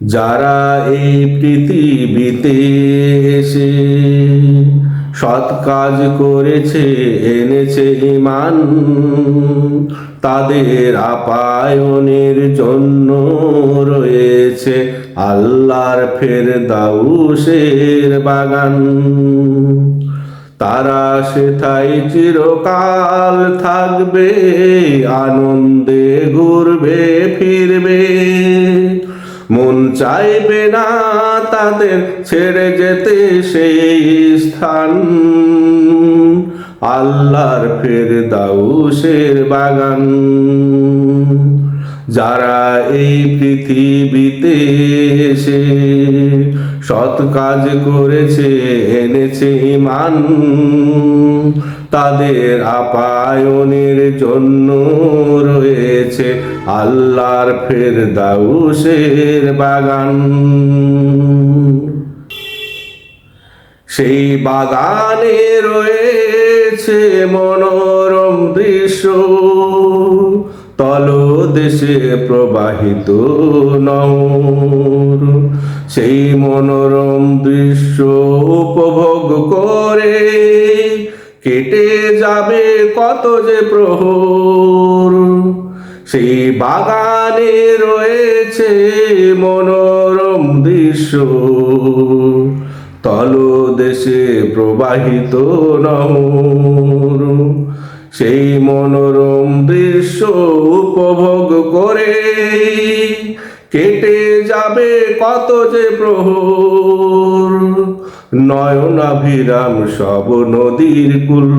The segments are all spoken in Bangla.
যারা এই পৃথিবীতে এসে সৎ কাজ করেছে, এনেছে ইমান তাদের আপায়নের জন্য রয়েছে আল্লাহর ফের দাউসের বাগান। তারা সেথায় চিরকাল থাকবে, আনন্দে ঘুরবে, ফিরবে। মন চাইবে না তাদের ছেড়ে যেতে সেই স্থান। আল্লাহর ফের দাউসের বাগান। যারা এই পৃথিবীতে এসে সৎ কাজ করেছে, এনেছে ইমান তাদের আপায়নের জন্য রয়েছে আল্লাহর ফের দাউসের বাগান। সেই বাগানে রয়েছে মনোরম দৃশ্য, তলদেশে প্রবাহিত নৌর। সেই মনোরম দৃশ্য উপভোগ করে কেটে যাবে কত যে প্রহর। সেই বাগানে রয়েছে মনোরম দৃশ্য। তলদেশে প্রবাহিত নহর সেই মনোরম দৃশ্য উপভোগ করে কেটে যাবে কত যে প্রহর। নয়নাভিরাম সব নদীর কুল।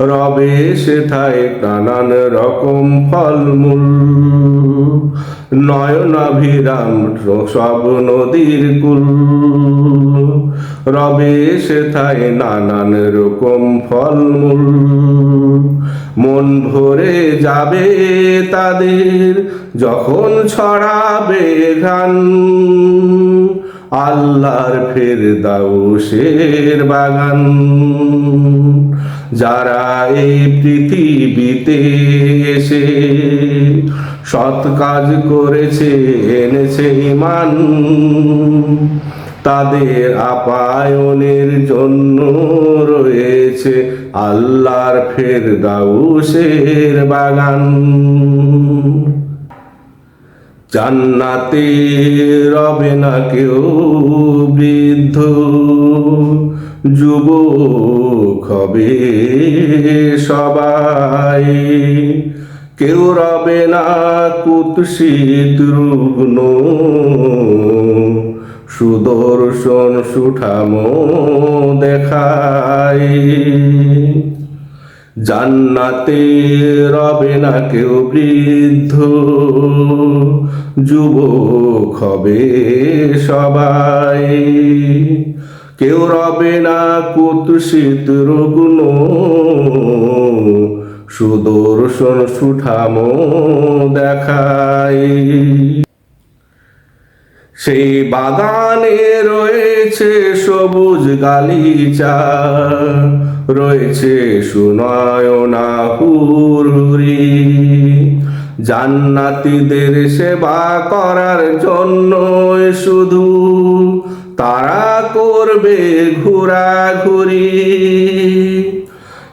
রবে সেথায় নানান রকম ফলমূল। নয়নাভিরাম সব নদীর কুল। রবে সেথায় নানান রকম ফলমূল। মন ভরে যাবে তাদের, যখন ছড়াবে গান আল্লাহর ফের দাউসের বাগান। যারা এই পৃথিবীতে এসে সৎ কাজ করেছে, এনেছে ইমান তাদের আপায়নের জন্য রয়েছে আল্লাহর ফের দাউসের বাগান। জান্নাতে রবে না কেউ বৃদ্ধ যুবক হবে সবাই। কেউ রবে না কুৎসিত রুগ্ন, সুদর্শন সুঠামো দেখায় জান্নাতে রবে না কেউ বৃদ্ধ, যুবক হবে সবাই। কেউ রবে না কুৎসিত রুগ্ন, সুদর্শন সুঠামো দেখায় সেই বাগানে রয়েছে সবুজ গালিচা রয়েছে সুনয়না হুরহুরি জান্নাতীদের সেবা করার জন্য শুধু তারা করবে ঘোরাঘুরি।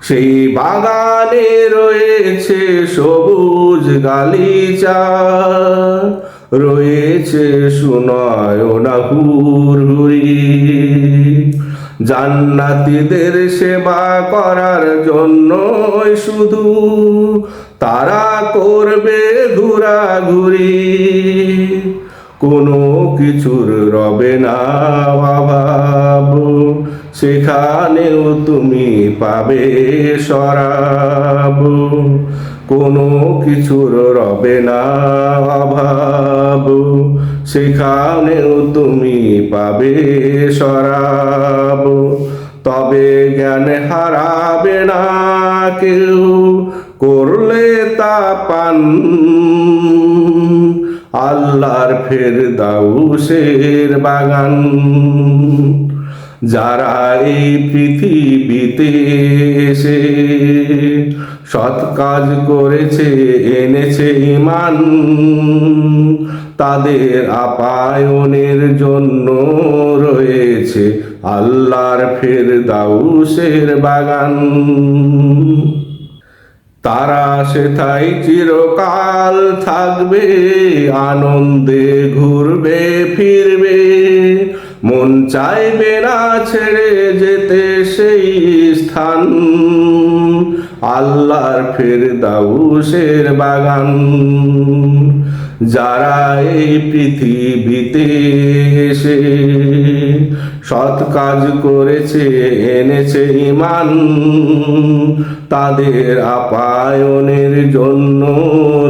সেই বাগানে রয়েছে সবুজ গালিচা, রয়েছে সুনয়না হুরহুরি জান্নাতীদের সেবা করার জন্য শুধু তারা করবে ঘোরাঘুরি। কোনো কিছুর রবে না অভাব সেখানেও তুমি পাবে সরাব কোনো কিছুর রবে না অভাব সেখানেও তুমি পাবে সরাব কেউ করলে তা পান আল্লাহর ফের দাউসের বাগান। যারা এই পৃথিবীতে এসে সৎ কাজ করেছে, এনেছে ইমান তাদের আপায়নের জন্য রয়েছে আল্লাহর ফের দাউসের বাগান। তারা সেথায় চিরকাল থাকবে, আনন্দে ঘুরবে, ফিরবে। মন চাইবে না ছেড়ে যেতে সেই স্থান, আল্লাহর ফের দাউসের বাগান। যারা এই পৃথিবীতে এসে সৎ কাজ করেছে, এনেছে ইমান তাদের আপায়নের জন্য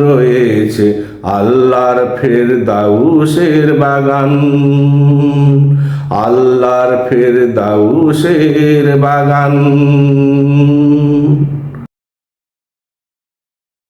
রয়েছে আল্লাহর ফের দাউসের বাগান। আল্লাহর ফের দাউসের বাগান।